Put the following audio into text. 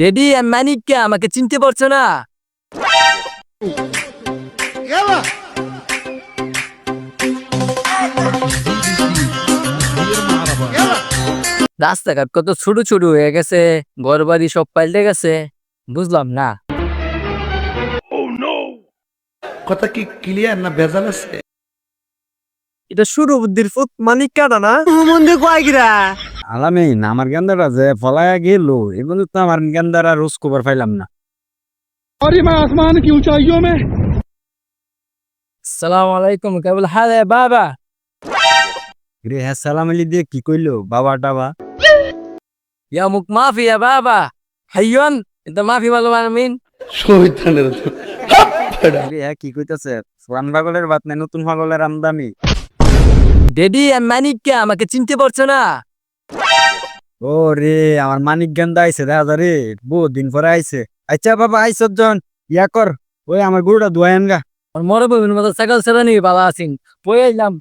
Daddy মানিককে আমাকে চিনতে পারছ না? রাস্তাঘাট কত ছোট ছোট হয়ে গেছে ঘর বাড়ি সব পাল্টে গেছে বুঝলাম না। কথা কি ক্লিয়ার না ভেজাল আছে? এটা শুরু বুদ্ধির ফুট মানিক কাটা না? আলামিন আমার গেন্দাটা যে ফলায়া গেল এগুলো তো আমার গেন্দারা রোজ কবার পাইলাম না। সালাম আলাইকুম কেবল বাবা? রে হ্যাঁ সালাম আলি দিয়ে কি কইলো বাবা টাবা? ইয়া মুখ মাফি ইয়া বাবা। হাইয়ন এটা মাফি বলো আমিন। শহীদানের রে হ্যাঁ কি কইতাছে? পুরান পাগলের বাত নাই নতুন পাগলের আমদামি ডেডি মানিককে আমাকে চিনতে পারছ না? ও রে আমার মানিক গেন্দা আইছে দাদা রে বহুত দিন পরে আইছে। আচ্ছা বাবা আইস জন ইয়া কর। ওই আমার গরুটা ধোয়ান গা আর মরে ববিন মতো সাইকেল সেরা নিয়ে বাবা আসিন পয়ে আইলাম।